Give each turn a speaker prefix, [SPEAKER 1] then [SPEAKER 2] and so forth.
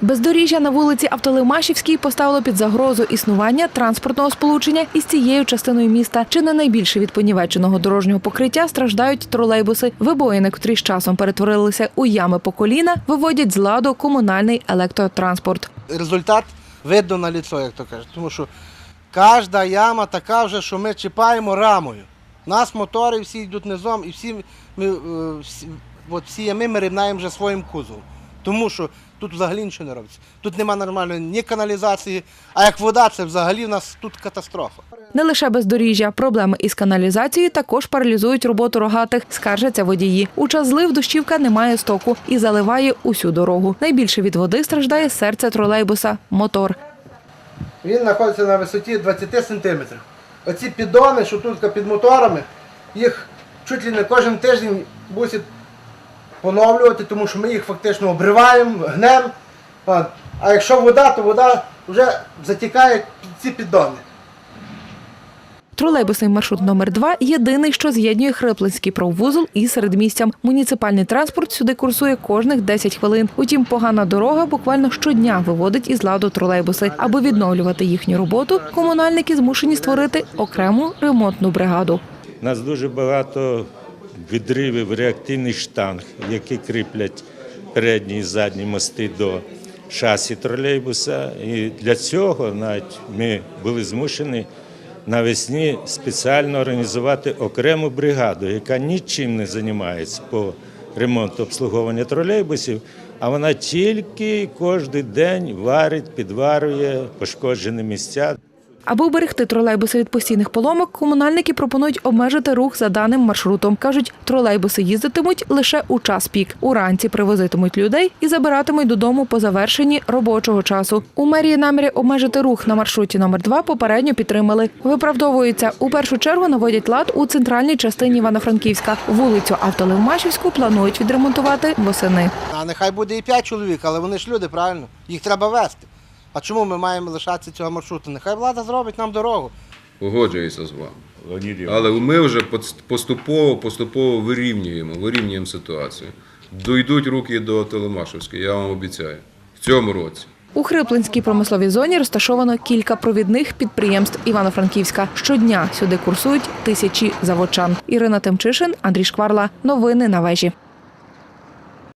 [SPEAKER 1] Бездоріжжя на вулиці Автолимашівській поставило під загрозу існування транспортного сполучення із цією частиною міста. Чи не найбільше від понівеченого дорожнього покриття страждають тролейбуси. Вибоїни, котрі з часом перетворилися у ями по коліна, виводять з ладу комунальний електротранспорт.
[SPEAKER 2] результат видно на ліцо, як то кажуть. Тому що кожна яма така вже, що ми чіпаємо рамою. Нас мотори всі йдуть низом і всі, ми, е, всі, от всі ями ми рівнаємо вже своїм кузовом. Тому що тут взагалі нічого не робиться. Тут нема нормальної ні каналізації, а як вода, це взагалі в нас тут катастрофа.
[SPEAKER 1] Не лише бездоріжжя, проблеми із каналізацією також паралізують роботу рогатих, скаржаться водії. У час злив дощівка не має стоку і заливає усю дорогу. Найбільше від води страждає серце тролейбуса мотор.
[SPEAKER 2] Він знаходиться на висоті 20 сантиметрів. Оці піддони, що тут під моторами, їх чуть ли не кожен тиждень мусять поновлювати, тому що ми їх фактично обриваємо, гнемо. От. А якщо вода, то вода вже затікає під ці піддони.
[SPEAKER 1] Тролейбусний маршрут номер 2 єдиний, що з'єднує Хриплинський проввузол із середмістям. Муніципальний транспорт сюди курсує кожних 10 хвилин. Утім, погана дорога буквально щодня виводить із ладу тролейбуси. Аби відновлювати їхню роботу, комунальники змушені створити окрему ремонтну бригаду.
[SPEAKER 3] У нас дуже багато відривів реактивних штанг, які кріплять передні і задні мости до шасі тролейбуса. І для цього навіть ми були змушені навесні спеціально організувати окрему бригаду, яка нічим не займається по ремонту обслуговування тролейбусів, а вона тільки кожен день варить, підварює пошкоджені місця.
[SPEAKER 1] Аби уберегти тролейбуси від постійних поломок, комунальники пропонують обмежити рух за даним маршрутом. Кажуть, тролейбуси їздитимуть лише у час пік. Уранці привозитимуть людей і забиратимуть додому по завершенні робочого часу. У мерії наміри обмежити рух на маршруті номер 2 попередньо підтримали. Виправдовуються у першу чергу наводять лад у центральній частині Івано-Франківська. Вулицю Автолевмашівську планують відремонтувати восени.
[SPEAKER 2] А нехай буде і 5 чоловік, але вони ж люди, правильно? Їх треба вести. А чому ми маємо лишатися цього маршруту? Нехай влада зробить нам дорогу.
[SPEAKER 4] Погоджуюся з вами. Але ми вже поступово поступово вирівнюємо, вирівнюємо ситуацію. Дойдуть руки до Телемашевської, я вам обіцяю. В цьому році.
[SPEAKER 1] У Хриплинській промисловій зоні розташовано кілька провідних підприємств Івано-Франківська. Щодня сюди курсують тисячі заводчан. Ірина Тимчишин, Андрій Шкварла. Новини на вежі.